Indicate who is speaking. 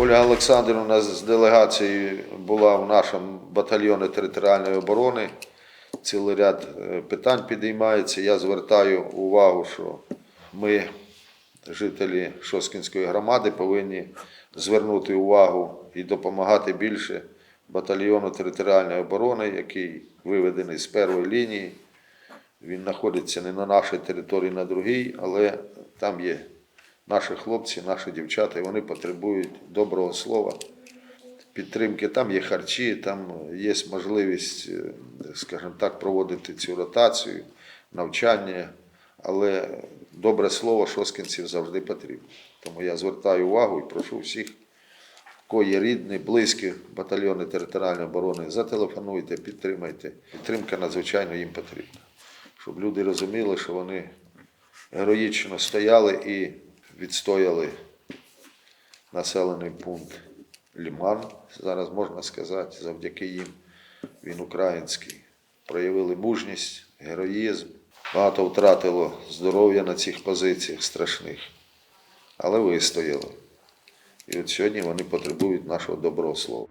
Speaker 1: Ольга Олександрівна з делегацією була в нашому батальйоні територіальної оборони. Цілий ряд е, питань підіймається. Я звертаю увагу, що ми, жителі Шоскінської громади, повинні звернути увагу і допомагати більше батальйону територіальної оборони, який виведений з першої лінії. Він знаходиться не на нашій території, на другій, але там є наші хлопці, наші дівчата, і вони потребують доброго слова, підтримки. Там є харчі, там є можливість, е, скажімо так, проводити цю ротацію, навчання, але добре слово шоскінців завжди потрібно. Тому я звертаю увагу і прошу всіх, є рідні, близькі батальйони територіальної оборони, зателефонуйте, підтримайте. Підтримка надзвичайно їм потрібна. Щоб люди розуміли, що вони героїчно стояли і відстояли населений пункт Ліман. Зараз можна сказати, завдяки їм він український. Проявили мужність, героїзм. Багато втратило здоров'я на цих позиціях страшних, але вистояли. І от сьогодні вони потребують нашого доброго слова.